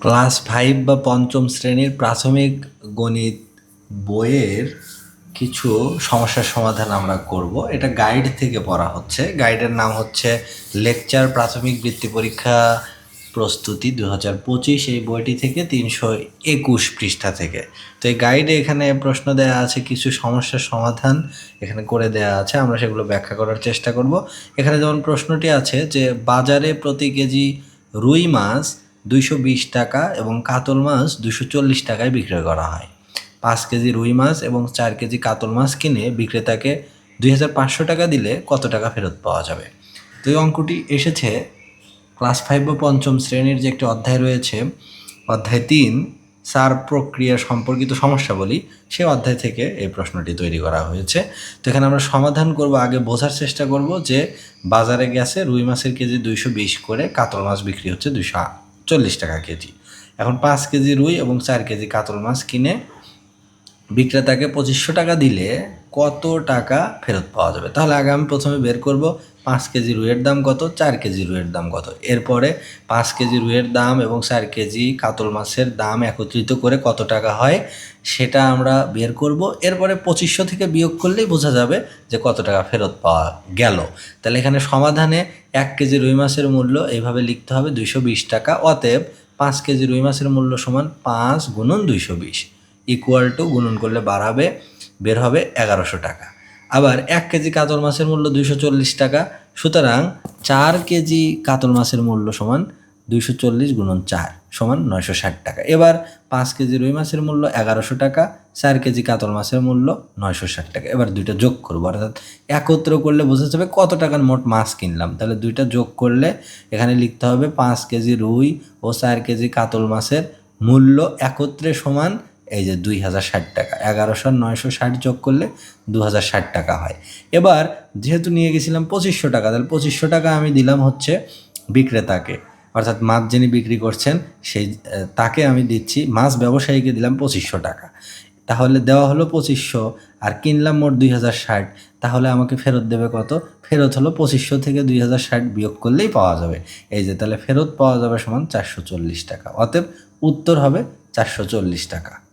Class five বা পঞ্চম শ্রেণির প্রাথমিক গণিত বইয়ের কিছু সমস্যার সমাধান আমরা করব। এটা গাইড থেকে পড়া হচ্ছে। গাইডের নাম হচ্ছে লেকচার প্রাথমিক বৃত্তি পরীক্ষা প্রস্তুতি দু হাজার পঁচিশ। এই বইটি থেকে তিনশো একুশ পৃষ্ঠা থেকে। তো এই গাইডে এখানে প্রশ্ন দেওয়া আছে, কিছু সমস্যার সমাধান এখানে করে দেওয়া আছে। আমরা সেগুলো ব্যাখ্যা করার চেষ্টা করব। এখানে যেমন প্রশ্নটি আছে যে, বাজারে প্রতি কেজি রুই মাছ দুইশো বিশ টাকা এবং কাতল মাছ দুশো চল্লিশ টাকায় বিক্রয় করা হয়। পাঁচ কেজি রুই মাছ এবং চার কেজি কাতল মাছ কিনে বিক্রেতাকে দুই হাজার পাঁচশো টাকা দিলে কত টাকা ফেরত পাওয়া যাবে? তো এই অঙ্কটি এসেছে ক্লাস ফাইভ বা পঞ্চম শ্রেণির যে একটি অধ্যায় রয়েছে, অধ্যায় তিন, সার প্রক্রিয়া সম্পর্কিত সমস্যা বলি, সে অধ্যায় থেকে এই প্রশ্নটি তৈরি করা হয়েছে। তো এখানে আমরা সমাধান করব, আগে বোঝার চেষ্টা করব যে বাজারে গেছে রুই মাছের কেজি দুইশো বিশ করে কাতল মাছ বিক্রি হচ্ছে দুইশো চল্লিশ টাকা কেজি। এখন পাঁচ কেজি রুই এবং চার কেজি কাতল মাছ কিনে বিক্রেতাকে পঁচিশশো টাকা দিলে কত টাকা ফেরত পাওয়া যাবে? তাহলে আগে আমি প্রথমে বের করব পাঁচ কেজি রুইয়ের দাম কত? চার কেজি রুইয়ের দাম কত? এরপরে পাঁচ কেজি রুইয়ের দাম এবং চার কেজি কাতল মাছের দাম একত্রিত করে কত টাকা হয় সেটা আমরা বের করব। এরপরে পঁচিশশো থেকে বিয়োগ করলেই বোঝা যাবে যে কত টাকা ফেরত পাওয়া গেল। তাহলে এখানে সমাধানে এক কেজি রুই মাছের মূল্য এইভাবে লিখতে হবে দুইশো বিশ টাকা। অতএব পাঁচ কেজি রুই মাছের মূল্য সমান পাঁচ গুণন দুইশো বিশ। ইকুয়াল টু গুণন করলে বাড়াবে বের হবে এগারোশো টাকা। আবার এক কেজি কাতল মাছের মূল্য দুইশো চল্লিশ টাকা। সুতরাং চার কেজি কাতল মাছের মূল্য সমান দুইশো চল্লিশ গুণন চার, সমান নয়শো ষাট টাকা। এবার পাঁচ কেজি রুই মাছের মূল্য এগারোশো টাকা, চার কেজি কাতল মাছের মূল্য নয়শো ষাট টাকা। এবার দুইটা যোগ করব, অর্থাৎ একত্র করলে বোঝা যাবে কত টাকার মোট মাছ কিনলাম। তাহলে দুইটা যোগ করলে এখানে লিখতে হবে পাঁচ কেজি রুই ও চার কেজি কাতল মাছের মূল্য একত্রে সমান এই যে দুই হাজার ষাট টাকা। এগারোশো, নয়শো ষাট যোগ করলে দু হাজার ষাট টাকা হয়। এবার যেহেতু নিয়ে গেছিলাম পঁচিশশো টাকা, তাহলে পঁচিশশো টাকা আমি দিলাম হচ্ছে বিক্রেতাকে। অর্থাৎ মাছ যিনি বিক্রি করছেন, সেই তাকে আমি দিচ্ছি। মাছ ব্যবসায়ীকে দিলাম পঁচিশশো টাকা। তাহলে দেওয়া হলো পঁচিশশো, আর কিনলাম মোট দুই হাজার ষাট। তাহলে আমাকে ফেরত দেবে কত? ফেরত হলো পঁচিশশো থেকে দুই হাজার ষাট বিয়োগ করলেই পাওয়া যাবে। এই যে তাহলে ফেরত পাওয়া যাবে সমান চারশো চল্লিশ টাকা। অতএব উত্তর হবে চারশো চল্লিশ টাকা।